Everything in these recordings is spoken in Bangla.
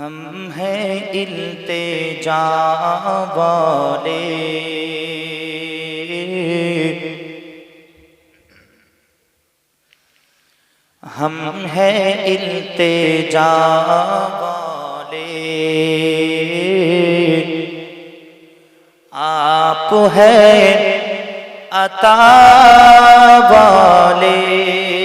ہم ہیں التجا والے۔ ہم ہیں التجا والے۔ آپ ہیں عطا والے۔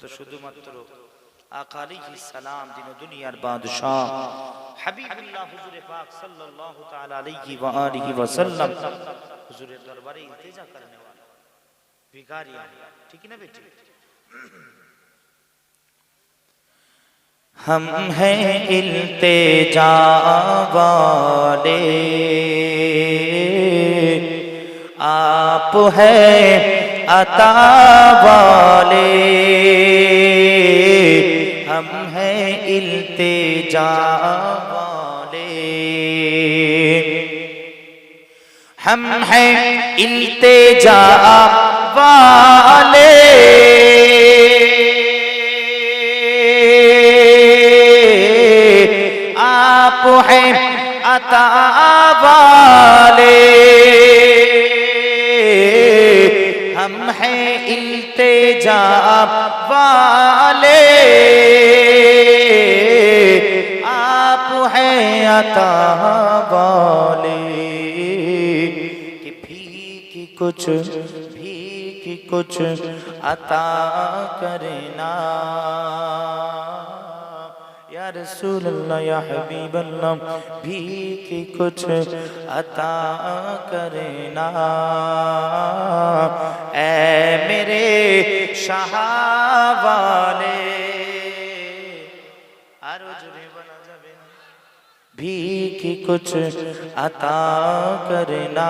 তো শুধুমাত্র আকালিহি সালাম দিন দুনিয়ার বাদশাহ হাবিবুল্লাহ হুজুরে পাক সাল্লাল্লাহু তাআলা আলাইহি ওয়া আলিহি ওয়া সাল্লাম হুজুরের দরবারে ইলতিজা করনে वाला ভিখারি আমরা ঠিক না বেটি हम हैं इल्तेजा वाले आप हैं عطا والے۔ ہم ہیں التجا والے۔ ہم ہیں التجا والے۔ آپ ہیں عطا والے۔ ہم ہیں التجا والے آپ ہیں عطا والے کہ بھی کی کچھ بھی کی کچھ عطا کرنا رسول اللہ، یا حبیب اللہ، بھیک کچھ عطا کرنا۔ اے میرے شاہ والے بھی کی کچھ عطا کرنا۔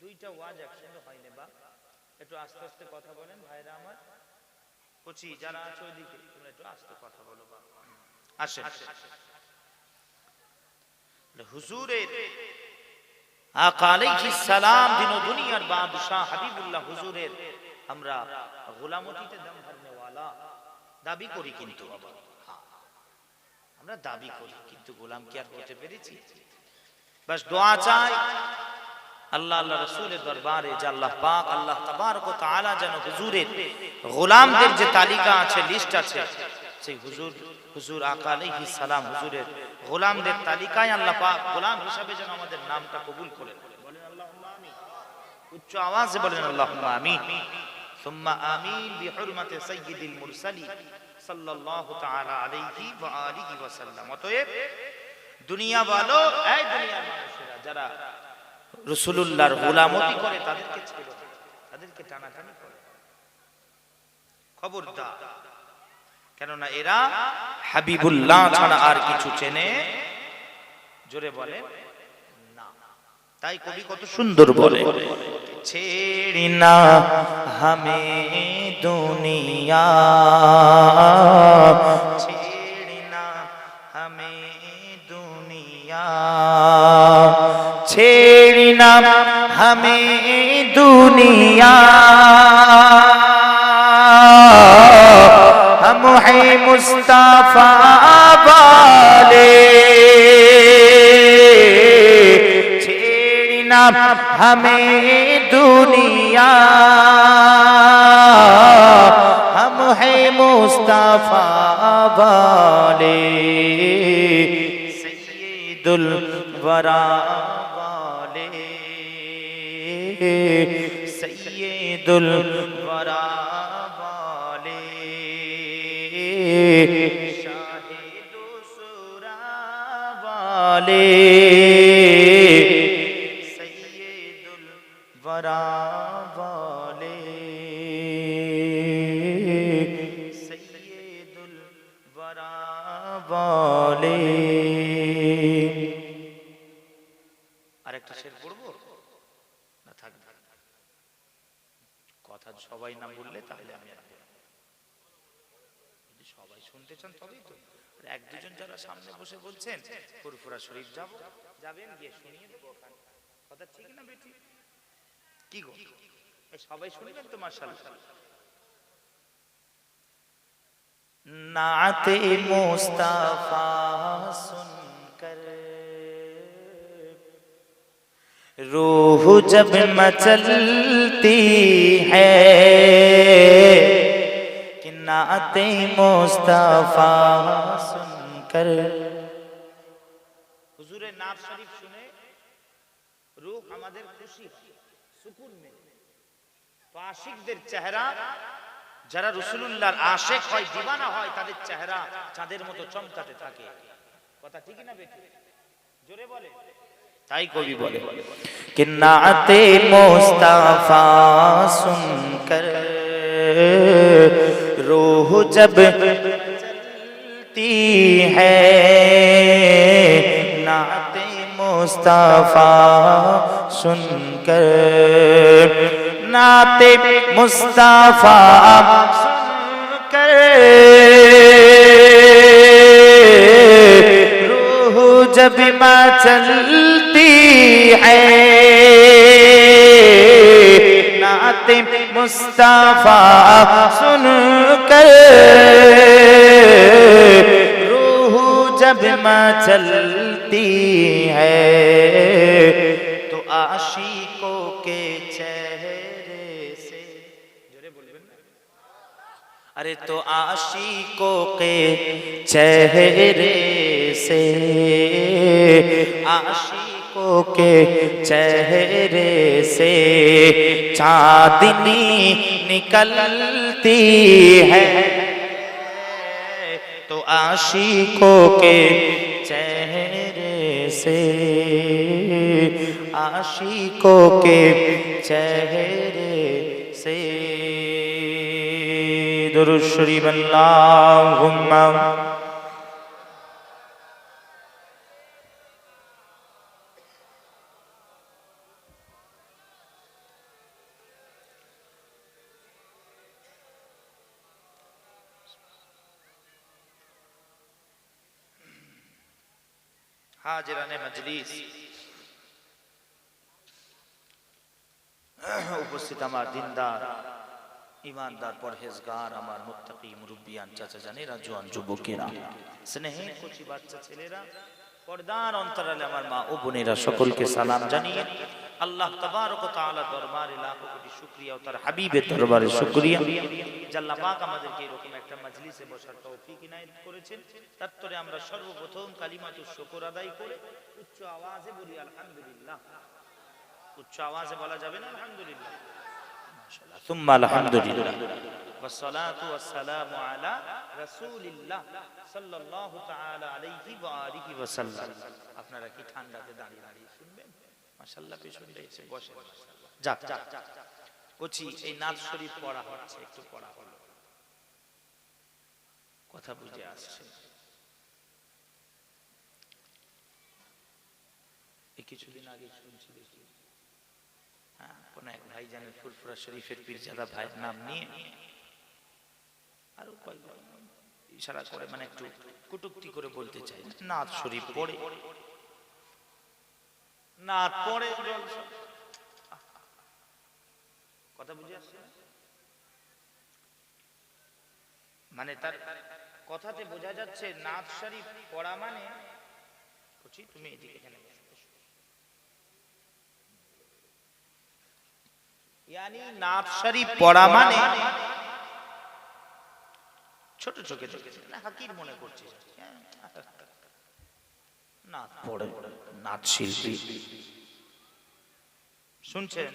দুইটা ওয়াজ একসঙ্গে হয়নি, বা একটু আস্তে আস্তে কথা বলেন, ভাইরা আমার। কচি, যারা আছে ওইদিকে, তোমরা একটু আস্তে কথা বলো, বা আসেন। হুজুরের আকা সালাম দিন দুনিয়ার হাবিবুল্লাহ হুজুরের, আমরা গোলামতিতে দম ভরনে ওয়ালা দাবি করি কিন্তু হ্যাঁ। আমরা দাবি করি, কিন্তু গোলাম কি আর হতে পেরেছি? বাস দোয়া চাই আল্লাহ আল্লাহ রসুলের দরবারে যে আল্লাহ পাক, আল্লাহ তাবারক তাআলা যেন হুজুরের গোলামদের যে তালিকা আছে লিস্ট আছে, সেই হুজুর হুজুর আকালেহি সালাম, হুজুরের গোলামদের তালিকায় আল্লাহ পাক গোলাম হিসাবে যেন আমাদের নামটা কবুল করেন। উচ্চ আওয়াজে বলেন আল্লাহুম্মা আমিন। সুম্মা আমিন বিহুরমাতে সাইয়্যিদিল মুরসালিন সাল্লাল্লাহু তাআলা আলাইহি ওয়া আলিহি ওয়া সাল্লাম। অতএব দুনিয়া ভালো এই দুনিয়ার মানুষেরা, যারা রসুলুল্লাহর গোলামতি করে তাদেরকে ছেড়ে তাদেরকে টানাটানি করে। খবরদার। কেননা এরা হাবিবুল্লাহ ছাড়া আর কিছু চেনে। জোরে বলে তাই কবি কত সুন্দর বলে, ছেড়ি না হামে দুনিয়া। ছেড়ি না হামে দুনিয়া। নাম হামে দুনিয়া। হম হে মুস্তাফা বালে ছেড়ি নাম হামে দুনিয়া। হম হে মুস্তাফা বালে সৈয়দুল বরা। সৈয়দুল বরা বলে শাহিদু সুরা বলে। نع مست روہو جب مچلتی ہے کہ نعت مستحفر নাম শরীফ শুনে রূহ আমাদের খুশি হয়, সুকুন মেলে তো আশিকদের চেহারা যারা রসুলুল্লাহর আশেক হয় দিবানা হয় তাদের চেহারা চাঁদের মতো চমকাতে থাকে কথা ঠিক না বেটি জোরে বলে তাই কবি বলে कि नाते मुस्तफा सुनकर रूह जब चलती है नाते مصطفیٰ سن کر نعت مصطفیٰ سن کر روح جب مچلتی ہے نعت مصطفیٰ سن کر जब मचलती है तो आशिकों के चेहरे से जोरे बोलबेन ना अरे तो आशिकों के चेहरे से आशिकों के चेहरे से चांदनी निकलती है तो आशिकों के चेहरे से आशिकों के चेहरे से दुरुद शरीफ হাজিরানে মজলিস। উপস্থিত আমার দিনদার ইমানদার পরহেজগার, আমার মুত্তাকি মুরব্বিয়ান চাচা জানেরা জোয়ান যুবকেরা, স্নেহে কচি বাচ্চা ছেলেরা, পর্দার অন্তরালে আমার মা ও বোনেরা সকলকে সালাম জানিয়ে আল্লাহ তাবারক ওয়া তাআলা দরবারে লাখো কোটি শুকরিয়া ও তার হাবিবের দরবারে শুকরিয়া জাল্লা পাক আমাদেরকে এরকম একটা মজলিসে বসার তৌফিক ইনায়েত করেছেন তারপরে আমরা সর্বপ্রথম কালিমাতুর শুকর আদায় করে উচ্চ আওয়াজে বলি আলহামদুলিল্লাহ উচ্চ আওয়াজে বলা যাবে না আলহামদুলিল্লাহ ثم الحمد لله والصلاة والسلام على رسول الله صلى الله تعالى عليه وآله وسلم আপনারা কি ঠান্ডাতে দাঁড়িয়ে দাঁড়িয়ে শুনবেন মাশাআল্লাহ এসে বসে যাক এই শরীফ পড়া হচ্ছে একটু পড়া হলো। কথা বুঝে আসছে। এই কিছুদিন আগে শুনছি দেখি। হ্যাঁ, কোন এক ভাই ফুরফুরা শরীফের পীরজাদা ভাইয়ের নাম নিয়ে। আরও কয়েকজন ইশারা করে মানে একটু কুটুক্তি করে বলতে চাই। নাথ শরীফ পড়ে। পড়ে জলসা। কথা বুঝে আসছে? মানে তার কথাতে বোঝা যাচ্ছে নাথ শরীফ পড়া মানে তুমি এদিকে পড়া মানে ছোট চোখে চোখে না হাকির মনে করছে। নাথ পড়ে নাথ শিল্পী শুনছেন?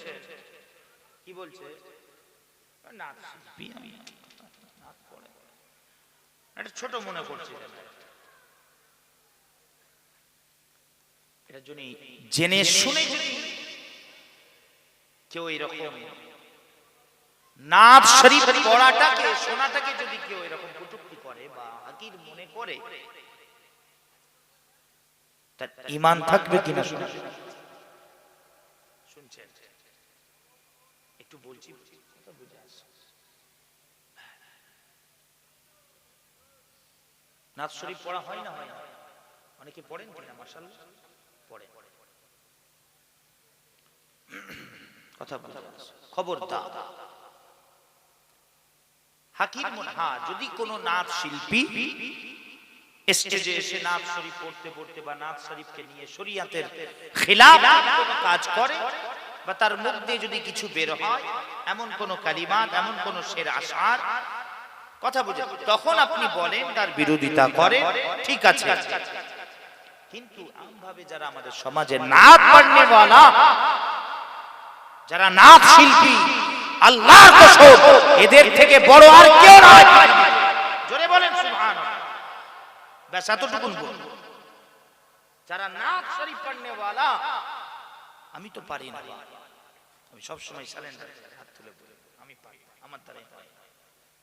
কি বলছে? নাথ শিল্পী আমি। নাথ পড়ে। এটা ছোট মনে করছে জন্য জেনে শুনে যদি কেউ এরকম নাথ শরীফ পড়াটাকে শোনাটাকে যদি কেউ এরকম কটূক্তি করে বা হাকির মনে করে তার ইমান থাকবে কিনা? শুনছেন? একটু বলছি। নাথ শরীফ পড়া হয় না হয় না? অনেকে পড়েন কিনা? মাসাল পড়ে কথা বুঝে আসছে। খবরদার। হাকির মনে হ্যাঁ যদি কোনো নাচ শিল্পী স্টেজে এসে শরীফ পড়তে পড়তে বা শরীফকে নিয়ে শরিয়াতের খিলাফ কাজ করে বা তার মুখ দিয়ে যদি কিছু বের হয়, এমন কোন কালিমাত, এমন কোন শের আসার কথা বুঝে, তখন আপনি বলেন তার বিরোধিতা করে, ঠিক আছে। কিন্তু আমভাবে যারা আমাদের সমাজে वाला যারা নাচ শিল্পী আল্লাহর কসম, এদের থেকে বড় আর কেউ নয়। ব্যাস এতটুকুন বল যারা নাচ শরীফ পড়নে আমি তো পারি না আমি সব সময় সালেন্ডার হাত তুলে বলি আমি পারি আমার দ্বারাই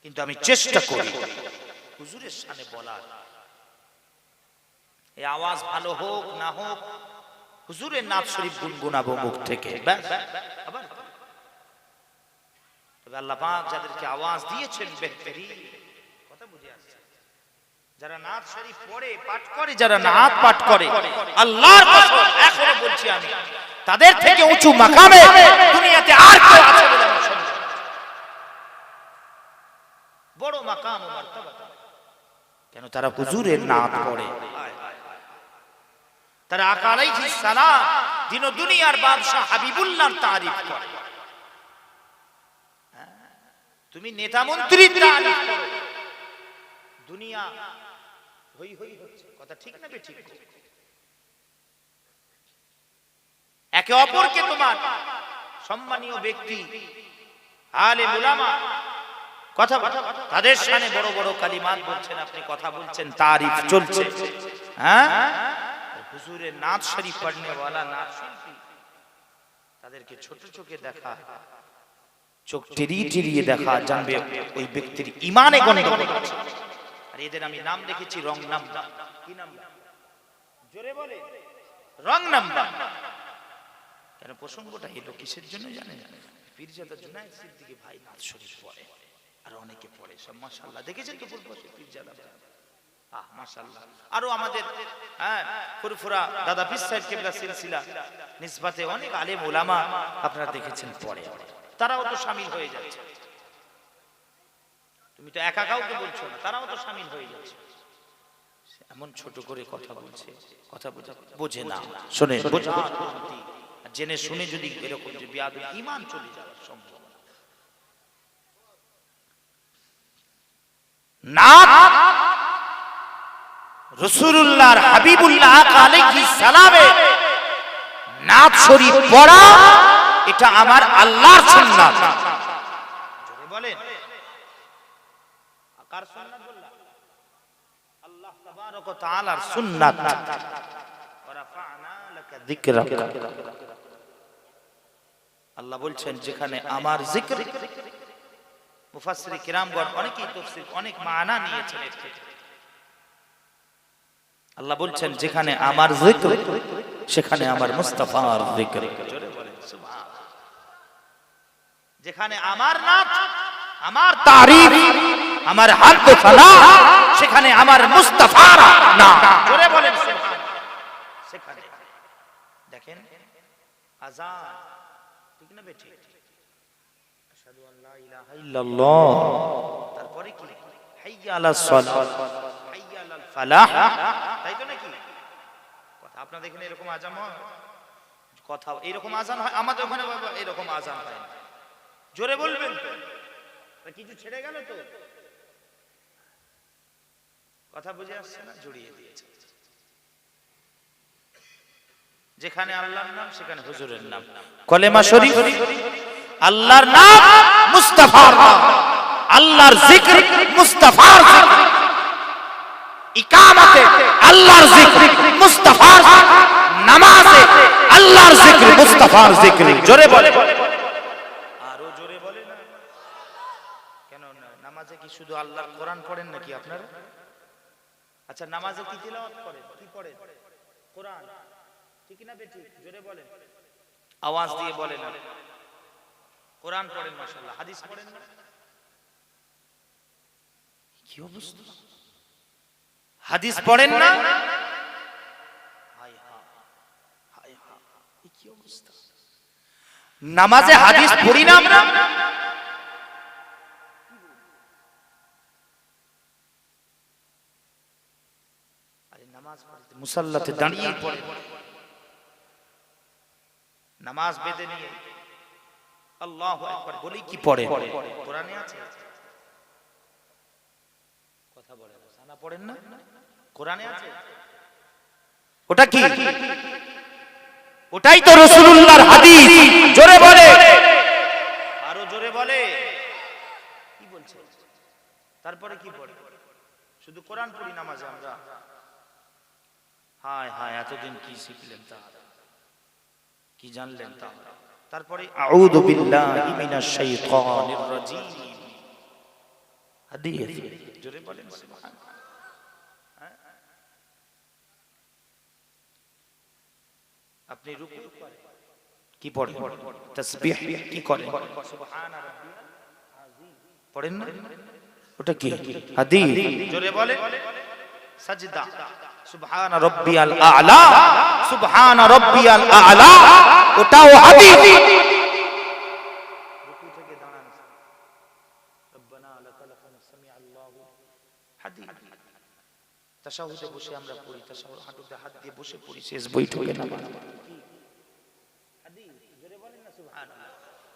কিন্তু আমি চেষ্টা করি হুজুরের সামনে বলার এই আওয়াজ ভালো হোক না হোক হুজুরের নাচ শরীফ গুনগুনাবো মুখ থেকে আবার তবে আল্লাহ পাক যাদেরকে আওয়াজ দিয়েছেন বেহতরি যারা পাঠ করে আল্লাহর এখনও বলছি আমি, তাদের থেকে উঁচু দুনিয়াতে আর কেউ আছে বলে আমি বড় মাকাম কেন তারা হুজুরের নাচ পড়ে? তারা আকালাইহি সালাম দিন দুনিয়ার বাদশাহ হাবিবুল্লাহর তারিফ করে। হ্যাঁ? তুমি নেতা মন্ত্রী দুনিয়া হই হই হচ্ছে। কথা ঠিক না ঠিক একে অপরকে তোমার সম্মানীয় ব্যক্তি, আলে মুলামা। কথা তাদের সামনে বড় বড় কালিমাত বলছেন, আপনি কথা বলছেন, তারিফ চলছে। হ্যাঁ? হুজুরের নাচ শরীফ পড়নে वाला নাচ শিল্পী। তাদেরকে ছোট চোখে দেখা, চোখ টিরিয়ে টিরিয়ে দেখা, জানবে ওই ব্যক্তির ইমানে গন্ডগোল আছে আর এদের আমি নাম রেখেছি রং নাম কি নাম জোরে বলে। রং নাম কেন প্রসঙ্গটা এলো কিসের জন্য জানেন? পীরজাদা জুনায়েদ সিদ্দিকী ভাই নাথ শরীফ পড়ে আর অনেকে পড়ে সব মাশাআল্লাহ। দেখেছেন তো পূর্বশে পীরজাদা ভাই? আহ মাশাআল্লাহ। আরও আমাদের হ্যাঁ ফুরফুরা দাদা পীর সাহেব কেবলা সিলসিলা নিসবাতে অনেক আলেম ওলামা আপনারা দেখেছেন পড়ে তারাও তো শামিল হয়ে যাচ্ছে। তুমি তো একা কাউকে বলছো না তারাও তো শামিল হয়ে যাচ্ছে। এমন ছোট করে কথা বলছে কথা বোঝে না শোনে জেনে শুনে যদি এরকম যে বিয়াদ ইমান চলে যাওয়ার সম্ভব। না রসুল্লাহর হাবিবুল্লাহ আলাইহিস সালামে শরীফ পড়া এটা আমার আল্লাহর সুন্নাত। বলেন। কার সুন্নাত বললাম আল্লাহ তাবারক ওয়া তাআলার সুন্নাত। ওয়া রাফা'না লাকা যিকরাক। আল্লাহ বলছেন যেখানে আমার জিক্র মুফাসসির কিরামগণ অনেকেই তাফসীর অনেক মানা নিয়েছেন এর আল্লাহ বলছেন যেখানে আমার জিক্র সেখানে আমার মুস্তাফার জিক্র। যেখানে আমার নাম আমার তারিফ আমার হাত ফানা, সেখানে আমার মুস্তাফার নাম জোরে বলেন। সেখানে। দেখেন, আজান। ঠিক না তারপরে কথা এরকম হয়? কথা এরকম আজান হয়? ওখানে এরকম আজান হয় জোরে বলবেন কিছু ছেড়ে গেল তো? কথা বুঝে আসছে না? জড়িয়ে দিয়েছে। যেখানে আল্লাহর নাম সেখানে হুজুরের নাম। কলেমা শরীফ আল্লাহর নাম মুস্তাফার নাম। আল্লাহর জিক্র মুস্তাফার জিক্র। ইকামতে আল্লাহর জিক্র মুস্তাফার নামাজে আল্লাহর জিকির মুস্তাফার জিকির। জোরে বলে। আরও জোরে বলে না? কেন নামাজে কি শুধু আল্লাহর কোরআন পড়েন নাকি আপনারা? আচ্ছা নামাজে কি তিলাওয়াত করেন কি পড়েন কোরআন। ঠিক না বেটি জোরে বলেন। আওয়াজ দিয়ে বলেন কোরআন পড়েন মাশাআল্লাহ। হাদিস পড়েন না? কি অবস্থা? হাদিস পড়েন না? হায় হায় হায় হায়। কি অবস্থা? নামাজে হাদিস পড়ি না? আমরা আরে নামাজ পড়তে মুসাল্লাতে দাঁড়িয়ে পড়ে। নামাজ বেঁধে নিয়ে আল্লাহ একবার বলি কি পড়ে? কোরআনে আছে? কথা বলে সানা পড়েন না? কোরআনে আছে? ওটা কি? ওটাই তো রসুলুল্লাহর হাদিস। জোরে বলে। আরও জোরে বলে। কি বলছে? তারপরে কি পড়ে? শুধু কোরআন পড়ি নামাজে আমরা। হায় হায় এতদিন কি শিখলেন তা কি জানলেন তা তারপরে আউযু বিল্লাহি মিনাশ শাইতানির রাজীম। হাদিস জোরে বলেন সুবহান আপনি রুকু কি পড়েন? তাসবিহ কি করেন? সুবহান পড়েন না? ওটা কি? হাদিস জোরে বলে সাজদা। সুবহান রাব্বিয়াল আ'লা, সুবহান রাব্বিয়াল আ'লা, ওটাও হাদিস।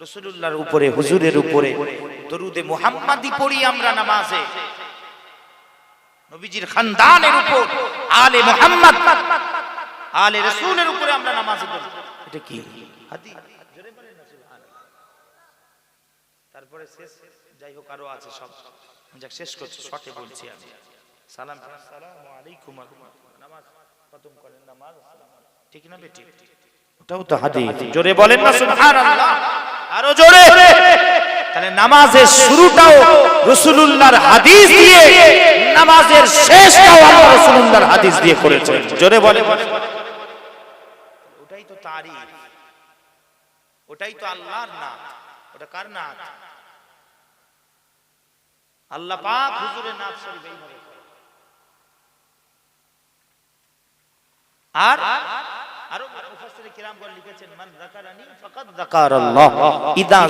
রসুল্লাহর উপরে, হুজুরের উপরে, দরুদে মুহাম্মাদি পড়ি আমরা নামাজে। নবীজির খানদানের উপর, আলে মুহাম্মদ, আলে রসুলের উপরে আমরা নামাজে পড়ি। এটা কি। তারপরে শেষ, যাই হোক, আরও আছে সব। যাক, শেষ করছি, শর্টে বলছি আমি। সালাম। আসসালামু আলাইকুম নামাজ খতম করেন, নামাজ ঠিক না বেটি? ওটাও তো জোরে বলেন না, সুবহানাল্লাহ। আরও জোরে। তাহলে নামাজের শুরুটাও রাসূলুল্লাহর হাদিস দিয়ে নামাজের আল্লাহ রাসূলুল্লাহর হাদিস দিয়ে করেছেন। জোরে বলে ওটাই তো তারিফ। ওটাই তো আল্লাহর নাম। ওটা কার নাম? আল্লাহ পাক হুজুরের নাম শরীফ আর আরও মুফাসসিরে কিরামগণ লিখেছেন, মান যাকারানি ফাকাদ যাকারাল্লাহ ইদা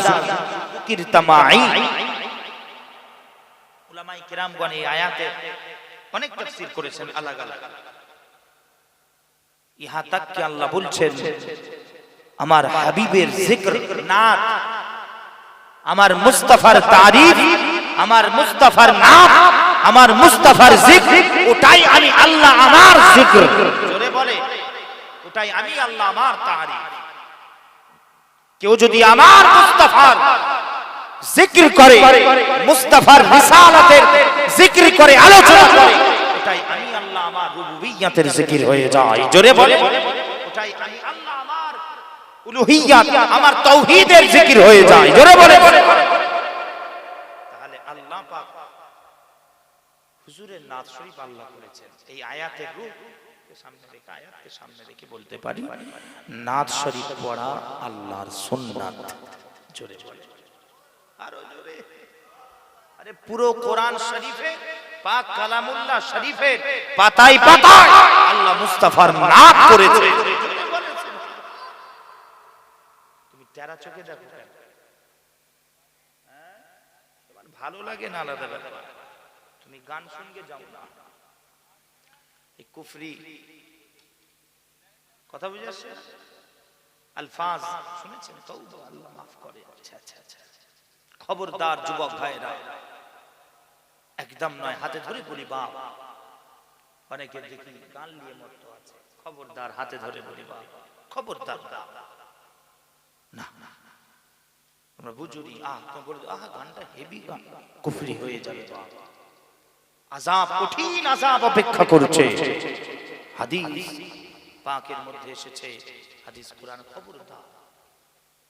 যুকিরতা মাই উলামায়ে কিরামগণ এই আয়াতে অনেক তাফসীর করেছেন আলাদা আলাদা ইহা তাক কি আল্লাহ বলছেন, আমার হাবিবের জিক্র, নাত, আমার মুস্তাফার তারিফ, আমার মুস্তাফার নাম আমার মুস্তাফার জিক্র, ওটাই আমি আল্লাহ আমার জিক্র। জোরে বলে, ওটাই আমি আল্লাহ আমার তারিফ। কেউ যদি আমার মুস্তাফার জিক্র করে, মুস্তাফার রিসালাতের জিক্র করে, আলোচনা করে। ওটাই আমি আল্লাহ আমার রুবুবিয়্যাতের জিকির হয়ে যায়। জোরে বলে। ওটাই আমি আল্লাহ আমার উলুহিয়াত, আমার তাওহীদের জিকির হয়ে যায়। জোরে বলে। তাহলে আল্লাহ পাক হুজুরের নাথ শরীফ আল্লাহ করেছেন। এই আয়াতের রূপ সামনে বলতে পারি? নাথ শরীফ পড়া আল্লাহর সুন্নাত। জোরে বলে। আরও জোরে। আরে পুরো কোরআন শরীফে, পাক কালামুল্লাহ আল্লাহ মুস্তাফার নাম করেছে। তুমি টেরা চোখে দেখো হ্যাঁ? ভালো লাগে না আলাদা ব্যাপার। তুমি গান শুনকে যাও না। এই কুফরি। কথা বুঝে আসছে? আলফাজ। শুনেছেন? তৌবা আল্লাহ মাফ করে। আচ্ছা আচ্ছা আচ্ছা। খবরদার যুবক ভাইরা। একদম নয়, হাতে ধরে বলি, বাপ। অনেকে দেখি গান নিয়ে মত আছে। খবরদার হাতে ধরে বলি, বাপ। খবরদার। না না আমরা বুঝুনি আহ বলে আহা, গানটা হেভি গান কুফরি হয়ে যাবে, বাপ। আজাব কঠিন আজাব অপেক্ষা করছে। হাদিস পাকের মধ্যে এসেছে। হাদিস, কোরআন খবরদার।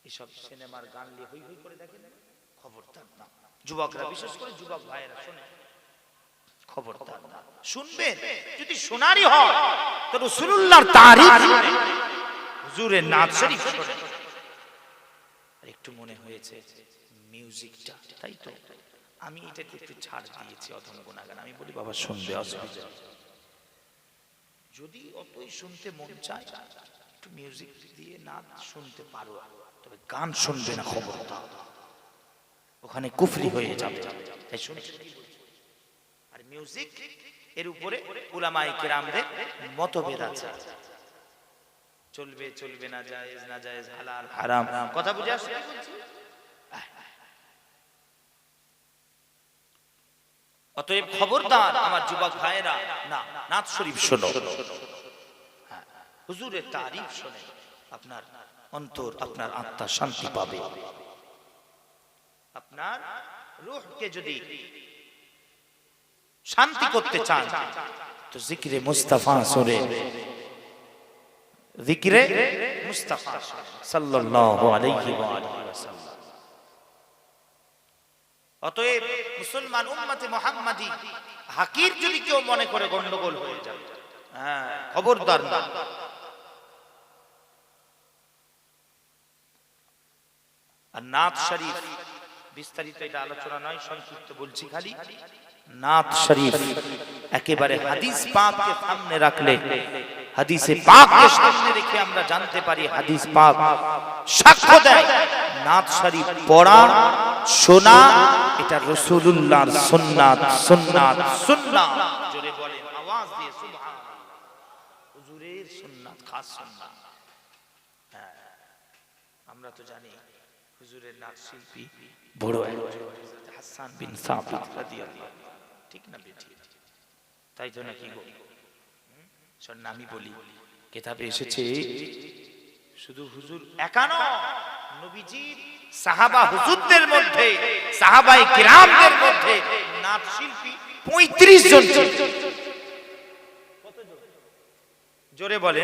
এসব সিনেমার গান নিয়ে হই হই করে দেখেন। না। যুবকরা বিশেষ করে যুবক ভাইয়েরা না। শুনবেন যদি শোনারই হয় তো রসুল্লাহর শুনে, হুজুরের নাচ শরীফ। একটু মনে হয়েছে মিউজিকটা তাই তো? আমি এটাকে একটু ছাড় দিয়েছি অধম গুণাগান আমি বলি বাবা শুনবে অসুবিধা যদি অতই শুনতে মন চায় একটু মিউজিক দিয়ে নাচ শুনতে পারো। তবে গান শুনবে না খবরটা ওখানে কুফরি হয়ে যাবে। আর মিউজিক এর উপরে উলামায়ে কেরামদের মতভেদ আছে। চলবে চলবে না জায়েজ না জায়েজ হালাল হারাম। কথা বুঝে আসছে অতএব খবরদার আমার যুবক ভাইয়েরা না নাথ শরীফ শোনো। হ্যাঁ, হুজুরের তারিফ শোনে। আপনার অন্তর আপনার আত্মা শান্তি পাবে। আপনার রূহকে যদি শান্তি করতে চান, তো জিকিরে মুস্তাফা সরে। জিকিরে মুস্তাফা সাল্লাল্লাহু আলাইহি ওয়া আলিহি ওয়াসাল্লাম। অতএব মুসলমান উম্মতে মুহাম্মাদি, হাকির যদি কেউ মনে করে গন্ডগোল হয়ে যাবে হ্যাঁ খবরদার না। আর নাথ শরীফ বিস্তারিত এটা আলোচনা নয়, সংক্ষিপ্ত বলছি খালি। নাথ শরীফ একেবারে হাদিস পাককে সামনে রাখলে, হাদিসে পাককে সামনে রেখে আমরা জানতে পারি হাদিস পাক সাক্ষ্য দেয়। নাথ শরীফ পড়া, শোনা, এটা রাসূলুল্লাহর সুন্নাত সুন্নাত সুন্নাত। জোরে বলেন, আওয়াজ দিয়ে সুবহানাল্লাহ। হুজুরের সুন্নাত, খাস সুন্নাত। হ্যাঁ আমরা তো জানি হুজুরের নাচ শিল্পী। বড় হাসান বিন সাবিত রাদিয়াল্লাহু ঠিক না বেটি? তাই তো নাকি গো? শোন আমি বলি কেতাবে এসেছে শুধু হুজুর একানো নবীজির সাহাবা হুজুরদের মধ্যে সাহাবাই কিরামদের মধ্যে নাচ শিল্পী পঁয়ত্রিশ জন জোরে বলে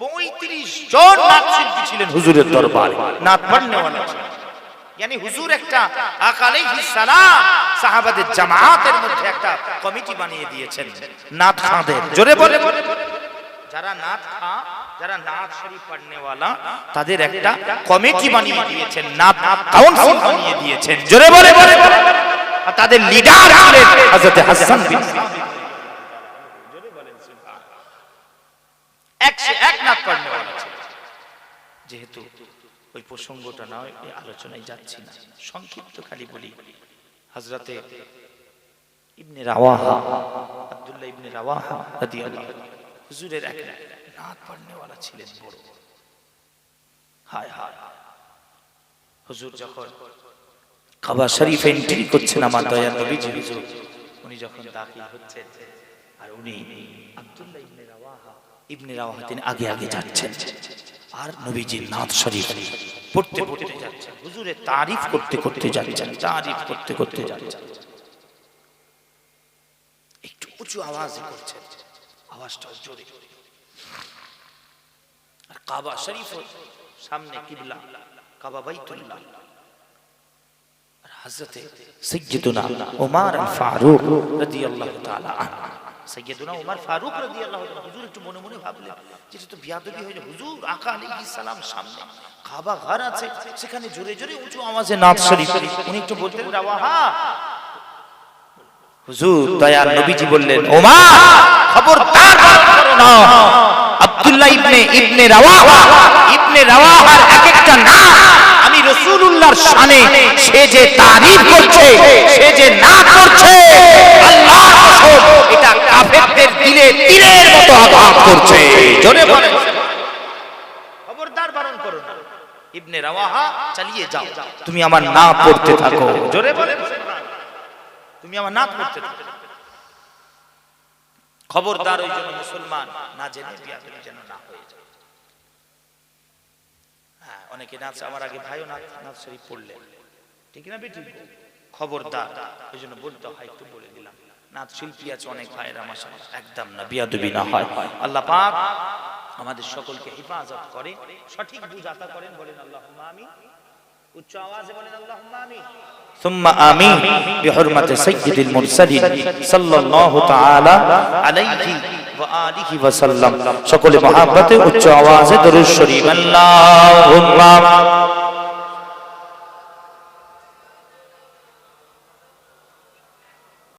পঁয়ত্রিশ জন নাচ শিল্পী ছিলেন হুজুরের দরবারে। নাচ ছিলেন। Yani হুজুর একটা আকালাইহিস সালাম সাহাবাদের জামাতের মধ্যে একটা কমিটি বানিয়ে দিয়েছেন নাত খাঁদের জোরে বলে যারা নাত খা যারা নাত শরীফ পড়নেওয়ালা তাদের একটা কমিটি বানিয়ে দিয়েছেন নাত কাউন্সিল বানিয়ে দিয়েছেন জোরে বলে আর তাদের লিডার ছিলেন হযরত হাসান বিন সাবিত একশো এক নাত পড়নেওয়ালা ছিলেন যেহেতু ওই প্রসঙ্গটা নয় এই আলোচনায় যাচ্ছি না। সংক্ষিপ্ত খালি বলি। হজরতে ইবনে রাওয়াহা, আব্দুল্লাহ ইবনে রাওয়াহা রাদিয়াল্লাহু হুজুরের এক নাত পড়নেওয়ালা ছিলেন বড়। হায় হায়। হুজুর যখন কাবা শরীফে এন্ট্রি করছেন আমার দয়াল নবীজি হুজুর, উনি যখন দাখিল হচ্ছেন, আর উনি আব্দুল্লাহ ইবনে রাওয়াহা ইবনে রাওয়াহা তিনি আগে আগে যাচ্ছেন। আর নবীজির নাথ শরীফ পড়তে পড়তে যাচ্ছেন। হুজুরের তারিফ করতে করতে যাচ্ছেন, তারিফ করতে করতে যাচ্ছেন। একটু উঁচু আওয়াজ করছেন, আওয়াজটা জোরে। আর কাবা শরীফ সামনে কিবলা, কাবা বাইতুল্লাহ। আর হযরতে সাইয়্যিদুনা ওমর ফারুক রাদিয়াল্লাহু তাআলা আনহু। সৈয়দুনা উমর ফারুক রাদিয়াল্লাহু তাআলা, হুজুর একটু মনে মনে ভাবলেন যেটা তো বিয়াদবি হয়ে যায় হুজুর আকা আলাইহিস সালাম সামনে, কাবা ঘর আছে, সেখানে জোরে জোরে উঁচু আওয়াজে নাথ শরীফ উনি একটু বলতেন রাওয়াহা হুজুর দয়াল নবীজি বললেন ওমর খবরদার বাদ করো না আব্দুল্লাহ ইবনে ইবনে রাওয়াহা, ইবনে রাওয়াহার এক একটা নাম। আমি রাসূলুল্লাহর শানে, সে যে তারিফ করছে, সে যে না করছে আল্লাহর এটা কাফেরদের দিলে তীরের মতো আঘাত করছে। জোরে বলেন। খবরদার বারণ করো ইবনে রাওয়াহা চালিয়ে যাও। তুমি আমার না পড়তে থাকো। জোরে বলেন। তুমি আমার না পড়তে থাকো। খবরদার ওই জন্য মুসলমান না জেনে বিয়াদবি যেন না হয়ে যায়। হ্যাঁ অনেকে নাচ আমার আগে ভাইও নাচ নাচ শরীফ পড়লেন ঠিক না বেটি? খবরদার ওই জন্য বলতে হয় একটু বলে দিলাম। নাচ শিল্পী আছে অনেক ভাইয়ের আমার সাথে একদম না বিয়াদবি না হয় আল্লাহ পাক আমাদের সকলকে হেফাজত করে সঠিক বুঝাতা করেন বলেন আল্লাহ আমিন উচ্চ আওয়াজে বলেন আল্লাহ আমিন ثم آمين بحرمة سيد المرسلين صلى الله تعالى عليه وآله وسلم সকলে মহাব্বতে উচ্চ আওয়াজে দরুদ শরীফ আল্লাহুম্মা